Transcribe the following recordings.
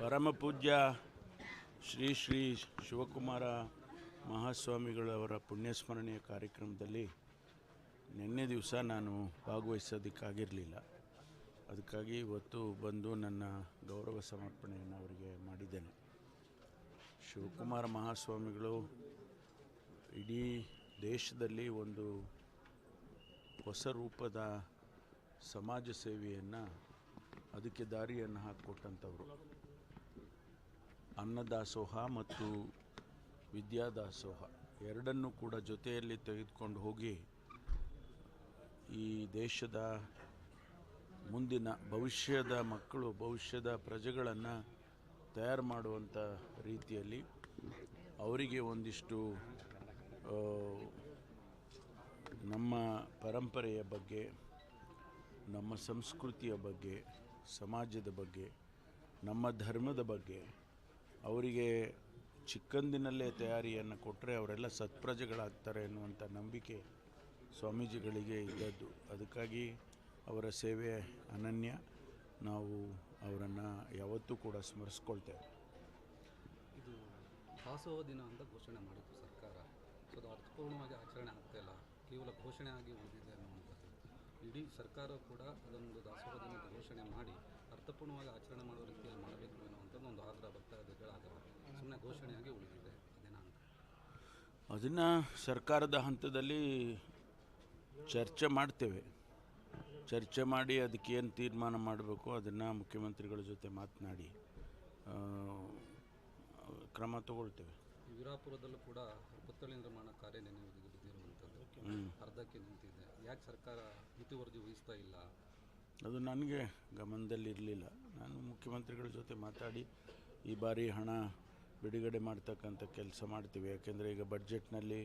ಪರಮ ಪೂಜ್ಯ ಶ್ರೀ ಶ್ರೀ ಶಿವಕುಮಾರ ಮಹಾಸ್ವಾಮಿಗಳವರ ಪುಣ್ಯಸ್ಮರಣೆಯ ಕಾರ್ಯಕ್ರಮದಲ್ಲಿ ನಿನ್ನೆ ದಿವಸ ನಾನು ಭಾಗವಹಿಸೋದಕ್ಕಾಗಿರಲಿಲ್ಲ. ಅದಕ್ಕಾಗಿ ಇವತ್ತು ಬಂದು ನನ್ನ ಗೌರವ ಸಮರ್ಪಣೆಯನ್ನು ಅವರಿಗೆ ಮಾಡಿದ್ದೇನೆ. ಶಿವಕುಮಾರ ಮಹಾಸ್ವಾಮಿಗಳು ಇಡೀ ದೇಶದಲ್ಲಿ ಒಂದು ಹೊಸ ರೂಪದ ಸಮಾಜ ಸೇವೆಯನ್ನು, ಅದಕ್ಕೆ ದಾರಿಯನ್ನು ಹಾಕಿಕೊಟ್ಟಂಥವ್ರು. ಅನ್ನದಾಸೋಹ ಮತ್ತು ವಿದ್ಯಾದಾಸೋಹ ಎರಡನ್ನೂ ಕೂಡ ಜೊತೆಯಲ್ಲಿ ತೆಗೆದುಕೊಂಡು ಹೋಗಿ ಈ ದೇಶದ ಮುಂದಿನ ಭವಿಷ್ಯದ ಮಕ್ಕಳು, ಭವಿಷ್ಯದ ಪ್ರಜೆಗಳನ್ನು ತಯಾರು ಮಾಡುವಂಥ ರೀತಿಯಲ್ಲಿ ಅವರಿಗೆ ಒಂದಿಷ್ಟು ನಮ್ಮ ಪರಂಪರೆಯ ಬಗ್ಗೆ, ನಮ್ಮ ಸಂಸ್ಕೃತಿಯ ಬಗ್ಗೆ, ಸಮಾಜದ ಬಗ್ಗೆ, ನಮ್ಮ ಧರ್ಮದ ಬಗ್ಗೆ ಅವರಿಗೆ ಚಿಕ್ಕಂದಿನಲ್ಲೇ ತಯಾರಿಯನ್ನು ಕೊಟ್ಟರೆ ಅವರೆಲ್ಲ ಸತ್ಪ್ರಜೆಗಳಾಗ್ತಾರೆ ಎನ್ನುವಂಥ ನಂಬಿಕೆ ಸ್ವಾಮೀಜಿಗಳಿಗೆ ಇದ್ದದ್ದು. ಅದಕ್ಕಾಗಿ ಅವರ ಸೇವೆ ಅನನ್ಯ. ನಾವು ಅವರನ್ನು ಯಾವತ್ತೂ ಕೂಡ ಸ್ಮರಿಸ್ಕೊಳ್ತೇವೆ. ಇದು ದಾಸೋಹ ದಿನ ಅಂತ ಘೋಷಣೆ ಮಾಡಿತ್ತು ಸರ್ಕಾರ. ಸೊ ಅದು ಅರ್ಥಪೂರ್ಣವಾಗಿ ಆಚರಣೆ ಆಗ್ತಾ ಇಲ್ಲ. ಕೇವಲ ಘೋಷಣೆ ಆಗಿ ಉಳಿದಿದೆ ಅನ್ನುವಂಥದ್ದು. ಇಡೀ ಸರ್ಕಾರ ಕೂಡ ಅದೊಂದು ದಾಸೋಹ ದಿನ ಘೋಷಣೆ ಮಾಡಿ ಅರ್ಥಪೂರ್ಣವಾಗಿ ಆಚರಣೆ ಮಾಡುವ ರೀತಿಯಲ್ಲಿ ಮಾಡಬೇಕು ಅನ್ನುವಂಥದ್ದು ಒಂದು ಘೋಷಣೆಯಾಗಿ ಉಳಿದಿದೆ. ದಿನಾಂಕ ಅದನ್ನು ಸರ್ಕಾರದ ಹಂತದಲ್ಲಿ ಚರ್ಚೆ ಮಾಡ್ತೇವೆ. ಚರ್ಚೆ ಮಾಡಿ ಅದಕ್ಕೆ ಏನು ತೀರ್ಮಾನ ಮಾಡಬೇಕು ಅದನ್ನು ಮುಖ್ಯಮಂತ್ರಿಗಳ ಜೊತೆ ಮಾತನಾಡಿ ಕ್ರಮ ತಗೊಳ್ತೇವೆ. ವಿರಾಪುರದಲ್ಲೂ ಕೂಡ ಪುತ್ತಳಿ ನಿರ್ಮಾಣ ಕಾರ್ಯ ಬಿದ್ದಿರುವಂಥದ್ದು. ಅರ್ಧಕ್ಕೆ ನಿಂತಿದೆ. ಯಾಕೆ ಸರ್ಕಾರ ಮುತುವರ್ಜಿ ವಹಿಸ್ತಾ ಇಲ್ಲ? ಅದು ನನಗೆ ಗಮನದಲ್ಲಿರಲಿಲ್ಲ. ನಾನು ಮುಖ್ಯಮಂತ್ರಿಗಳ ಜೊತೆ ಮಾತಾಡಿ ಈ ಬಾರಿ ಹಣ ಬಿಡುಗಡೆ ಮಾಡ್ತಕ್ಕಂಥ ಕೆಲಸ ಮಾಡ್ತೀವಿ. ಯಾಕೆಂದರೆ ಈಗ ಬಡ್ಜೆಟ್ನಲ್ಲಿ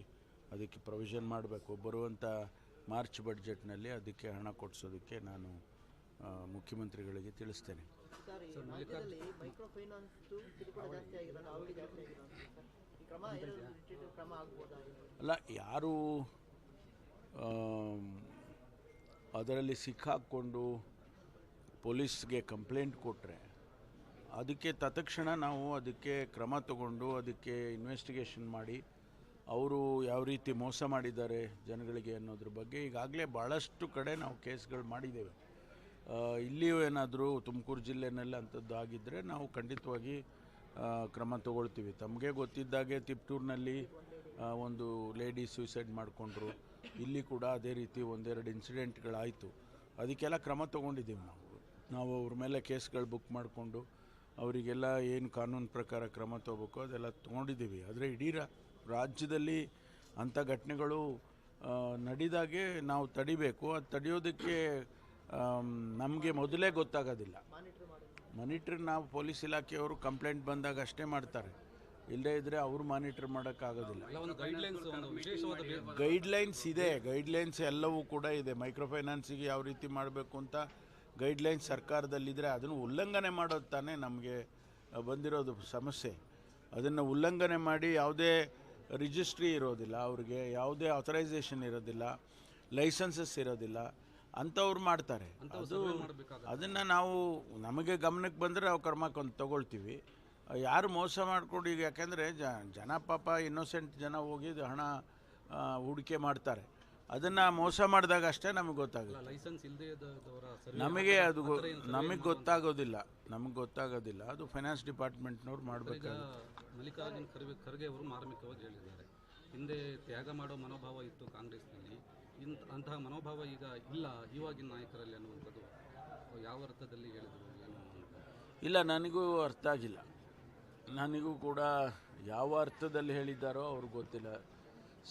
ಅದಕ್ಕೆ ಪ್ರೊವಿಷನ್ ಮಾಡಬೇಕು. ಬರುವಂಥ ಮಾರ್ಚ್ ಬಡ್ಜೆಟ್ನಲ್ಲಿ ಅದಕ್ಕೆ ಹಣ ಕೊಡಿಸೋದಕ್ಕೆ ನಾನು ಮುಖ್ಯಮಂತ್ರಿಗಳಿಗೆ ತಿಳಿಸ್ತೇನೆ. ಸರ್ ಮೈಕ್ರೋ ಫೈನಾನ್ಸ್ ಕಿರುಕುಳ ಜಾಸ್ತಿ ಆಗಿರೋದು ಅವಳಿ ಜಾಸ್ತಿ ಆಗಿರೋದು ಕ್ರಮ ಏನಾದ್ರು ಕ್ರಮ ಆಗ್ಬೋದಾ? ಅಲ್ಲ ಯಾರು ಅದರಲ್ಲಿ ಸಿಕ್ಕಾಕ್ಕೊಂಡು ಪೊಲೀಸ್ಗೆ ಕಂಪ್ಲೇಂಟ್ ಕೊಟ್ಟರೆ ಅದಕ್ಕೆ ತತ್ಕ್ಷಣ ನಾವು ಅದಕ್ಕೆ ಕ್ರಮ ತಗೊಂಡು ಅದಕ್ಕೆ ಇನ್ವೆಸ್ಟಿಗೇಷನ್ ಮಾಡಿ, ಅವರು ಯಾವ ರೀತಿ ಮೋಸ ಮಾಡಿದ್ದಾರೆ ಜನಗಳಿಗೆ ಅನ್ನೋದ್ರ ಬಗ್ಗೆ ಈಗಾಗಲೇ ಭಾಳಷ್ಟು ಕಡೆ ನಾವು ಕೇಸ್ಗಳು ಮಾಡಿದ್ದೇವೆ. ಇಲ್ಲಿಯೂ ಏನಾದರೂ ತುಮಕೂರು ಜಿಲ್ಲೆನಲ್ಲಿ ಅಂಥದ್ದು ಆಗಿದ್ದರೆ ನಾವು ಖಂಡಿತವಾಗಿ ಕ್ರಮ ತಗೊಳ್ತೀವಿ. ತಮಗೆ ಗೊತ್ತಿದ್ದಾಗೆ ತಿಪ್ಟೂರಿನಲ್ಲಿ ಒಂದು ಲೇಡಿ ಸೂಸೈಡ್ ಮಾಡಿಕೊಂಡ್ರು. ಇಲ್ಲಿ ಕೂಡ ಅದೇ ರೀತಿ ಒಂದೆರಡು ಇನ್ಸಿಡೆಂಟ್ಗಳಾಯಿತು ಅದಕ್ಕೆಲ್ಲ ಕ್ರಮ ತೊಗೊಂಡಿದ್ದೀವಿ ನಾವು. ನಾವು ಅವ್ರ ಮೇಲೆ ಕೇಸ್ಗಳು ಬುಕ್ ಮಾಡಿಕೊಂಡು ಅವರಿಗೆಲ್ಲ ಏನು ಕಾನೂನು ಪ್ರಕಾರ ಕ್ರಮ ತಗೋಬೇಕು ಅದೆಲ್ಲ ತೊಗೊಂಡಿದ್ದೀವಿ. ಆದರೆ ಇಡೀ ರಾಜ್ಯದಲ್ಲಿ ಅಂಥ ಘಟನೆಗಳು ನಡೆದಾಗೆ ನಾವು ತಡಿಬೇಕು. ಅದು ತಡೆಯೋದಕ್ಕೆ ನಮಗೆ ಮೊದಲೇ ಗೊತ್ತಾಗೋದಿಲ್ಲ. ಮಾನಿಟರ್ ನಾವು ಪೊಲೀಸ್ ಇಲಾಖೆಯವರು ಕಂಪ್ಲೇಂಟ್ ಬಂದಾಗ ಅಷ್ಟೇ ಮಾಡ್ತಾರೆ. ಇಲ್ಲದೇ ಇದ್ದರೆ ಅವರು ಮಾನಿಟ್ರ್ ಮಾಡೋಕ್ಕಾಗೋದಿಲ್ಲ. ಗೈಡ್ಲೈನ್ಸ್ ಇದೆ. ಗೈಡ್ಲೈನ್ಸ್ ಎಲ್ಲವೂ ಕೂಡ ಇದೆ. ಮೈಕ್ರೋ ಫೈನಾನ್ಸಿಗೆ ಯಾವ ರೀತಿ ಮಾಡಬೇಕು ಅಂತ ಗೈಡ್ಲೈನ್ಸ್ ಸರ್ಕಾರದಲ್ಲಿದ್ದರೆ ಅದನ್ನು ಉಲ್ಲಂಘನೆ ಮಾಡೋದು ತಾನೇ ನಮಗೆ ಬಂದಿರೋದು ಸಮಸ್ಯೆ. ಅದನ್ನು ಉಲ್ಲಂಘನೆ ಮಾಡಿ ಯಾವುದೇ ರಿಜಿಸ್ಟ್ರಿ ಇರೋದಿಲ್ಲ ಅವ್ರಿಗೆ ಯಾವುದೇ ಆಥರೈಸೇಷನ್ ಇರೋದಿಲ್ಲ ಲೈಸೆನ್ಸಸ್ ಇರೋದಿಲ್ಲ ಅಂಥವ್ರು ಮಾಡ್ತಾರೆ. ಅದು ಅದನ್ನು ನಾವು ನಮಗೆ ಗಮನಕ್ಕೆ ಬಂದರೆ ನಾವು ಕ್ರಮ ತೊಗೊಳ್ತೀವಿ. ಯಾರು ಮೋಸ ಮಾಡಿಕೊಂಡು ಈಗ ಯಾಕೆಂದರೆ ಜನ ಪಾಪ ಇನ್ನೋಸೆಂಟ್ ಜನ ಹೋಗಿ ಹಣ ಹೂಡಿಕೆ ಮಾಡ್ತಾರೆ. ಅದನ್ನು ಮೋಸ ಮಾಡಿದಾಗ ಅಷ್ಟೇ ನಮಗೆ ಗೊತ್ತಾಗುತ್ತೆ. ಲೈಸೆನ್ಸ್ ಇಲ್ಲದೆ ನಮಗೆ ಅದು ನಮಗೆ ಗೊತ್ತಾಗೋದಿಲ್ಲ. ನಮಗೆ ಗೊತ್ತಾಗೋದಿಲ್ಲ. ಅದು ಫೈನಾನ್ಸ್ ಡಿಪಾರ್ಟ್ಮೆಂಟ್ನವ್ರು ಮಾಡಬೇಕು ಮಲ್ಲಿಕಾರ್ಜುನ್ ಖರ್ಗೆ ಖರ್ಗೆ ಅವರು ಮಾರ್ಮಿಕವಾಗಿ ಹೇಳಿದ್ದಾರೆ. ಹಿಂದೆ ತ್ಯಾಗ ಮಾಡೋ ಮನೋಭಾವ ಇತ್ತು ಕಾಂಗ್ರೆಸ್ನಲ್ಲಿ. ಇಂಥ ಅಂತಹ ಮನೋಭಾವ ಈಗ ಇಲ್ಲ ಇವಾಗಿನ ನಾಯಕರಲ್ಲಿ ಅನ್ನುವಂಥದ್ದು. ಯಾವ ಅರ್ಥದಲ್ಲಿ ಹೇಳಿದರು ಏನು ಇಲ್ಲ ನನಗೂ ಅರ್ಥ ಆಗಿಲ್ಲ. ನನಗೂ ಕೂಡ ಯಾವ ಅರ್ಥದಲ್ಲಿ ಹೇಳಿದ್ದಾರೋ ಅವ್ರಿಗೆ ಗೊತ್ತಿಲ್ಲ.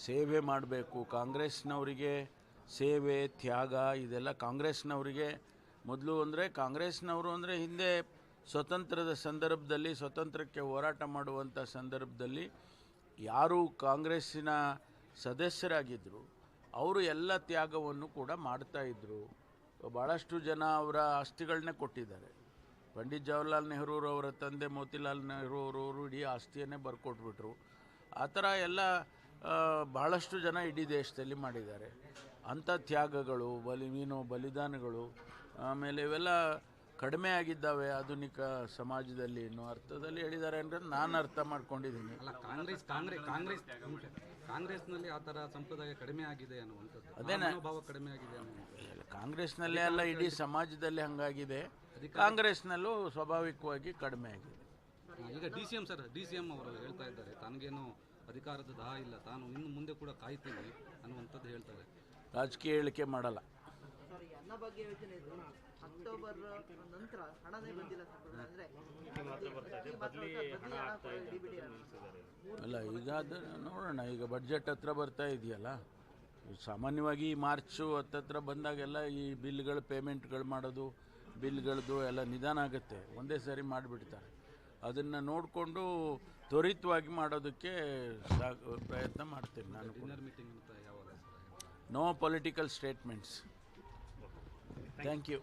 ಸೇವೆ ಮಾಡಬೇಕು. ಕಾಂಗ್ರೆಸ್ನವರಿಗೆ ಸೇವೆ, ತ್ಯಾಗ ಇದೆಲ್ಲ ಕಾಂಗ್ರೆಸ್ನವರಿಗೆ ಮೊದಲು ಅಂದರೆ ಕಾಂಗ್ರೆಸ್ನವರು ಅಂದರೆ ಹಿಂದೆ ಸ್ವತಂತ್ರದ ಸಂದರ್ಭದಲ್ಲಿ, ಸ್ವತಂತ್ರಕ್ಕೆ ಹೋರಾಟ ಮಾಡುವಂಥ ಸಂದರ್ಭದಲ್ಲಿ ಯಾರು ಕಾಂಗ್ರೆಸ್ಸಿನ ಸದಸ್ಯರಾಗಿದ್ದರು ಅವರು ಎಲ್ಲ ತ್ಯಾಗವನ್ನು ಕೂಡ ಮಾಡ್ತಾಯಿದ್ರು ಭಾಳಷ್ಟು ಜನ ಅವರ ಆಸ್ತಿಗಳನ್ನೇ ಕೊಟ್ಟಿದ್ದಾರೆ. ಪಂಡಿತ್ ಜವಾಹರ್ಲಾಲ್ ನೆಹರೂರವರ ತಂದೆ ಮೋತಿಲಾಲ್ ನೆಹರು ಅವರು ಇಡೀ ಆಸ್ತಿಯನ್ನೇ ಬರ್ಕೊಟ್ಬಿಟ್ರು. ಆ ಥರ ಎಲ್ಲ ಬಹಳಷ್ಟು ಜನ ಇಡೀ ದೇಶದಲ್ಲಿ ಮಾಡಿದ್ದಾರೆ. ಅಂಥ ತ್ಯಾಗಗಳು ಬಲಿ ಏನು ಬಲಿದಾನಗಳು ಆಮೇಲೆ ಇವೆಲ್ಲ ಕಡಿಮೆ ಆಗಿದ್ದಾವೆ ಆಧುನಿಕ ಸಮಾಜದಲ್ಲಿ ಅನ್ನೋ ಅರ್ಥದಲ್ಲಿ ಹೇಳಿದ್ದಾರೆ ಅಂದರೆ ನಾನು ಅರ್ಥ ಮಾಡ್ಕೊಂಡಿದ್ದೀನಿ. ಅಲ್ಲ ಕಾಂಗ್ರೆಸ್ ಕಾಂಗ್ರೆಸ್ ಕಾಂಗ್ರೆಸ್. ಕಾಂಗ್ರೆಸ್ನಲ್ಲಿ ಆ ಥರ ಸಂಪ್ರದಾಯ ಕಡಿಮೆ ಆಗಿದೆ ಅನ್ನುವಂಥದ್ದು. ಅದೇ ಭಾವ ಕಡಿಮೆ ಆಗಿದೆ ಕಾಂಗ್ರೆಸ್ನಲ್ಲೇ ಅಲ್ಲ ಇಡೀ ಸಮಾಜದಲ್ಲಿ ಹಂಗಾಗಿದೆ. ಕಾಂಗ್ರೆಸ್ನಲ್ಲೂ ಸ್ವಾಭಾವಿಕವಾಗಿ ಕಡಿಮೆ ಆಗಿದೆ. ಈಗ D C M sir D C M ಅವರು ಹೇಳ್ತಾ ಇದ್ದಾರೆ ತನಗೇನು ಅಧಿಕಾರದ ದಾಹ ಇಲ್ಲ ತಾನು ಇನ್ನು ಮುಂದೆ ಕೂಡ ಕಾಯ್ತೀವಿ ಅನ್ನುವಂಥದ್ದು ಹೇಳ್ತಾರೆ. ರಾಜಕೀಯ ಹೇಳಿಕೆ ಮಾಡಲ್ಲ. ಸರ್ ಈ ಅನ್ನಭಾಗ್ಯ ಯೋಜನೆ ಇದು. ಅಕ್ಟೋಬರ್ ನಂತರ ಹಣನೇ ಬಂದಿಲ್ಲ ಸರ್ ಅಂದ್ರೆ ಅಕ್ಕಿ ಮಾತ್ರ ಬದಲಿ ಹಣ ಡಿಬಿಡಿ ಅಲ್ಲ. ಈಗ ಅದು ನೋಡೋಣ ಈಗ ಬಡ್ಜೆಟ್ ಹತ್ರ ಬರ್ತಾ ಇದೆಯಲ್ಲ? ಸಾಮಾನ್ಯವಾಗಿ ಈ ಮಾರ್ಚು ಹತ್ತತ್ರ ಬಂದಾಗೆಲ್ಲ ಈ ಬಿಲ್ಗಳು ಪೇಮೆಂಟ್ಗಳು ಮಾಡೋದು ಬಿಲ್ಗಳದ್ದು ಎಲ್ಲ ನಿಧಾನ ಆಗುತ್ತೆ. ಒಂದೇ ಸಾರಿ ಮಾಡಿಬಿಡ್ತಾರೆ. ಅದನ್ನು ನೋಡಿಕೊಂಡು ತ್ವರಿತವಾಗಿ ಮಾಡೋದಕ್ಕೆ ಪ್ರಯತ್ನ ಮಾಡ್ತೀನಿ ನಾನು no political statements thank you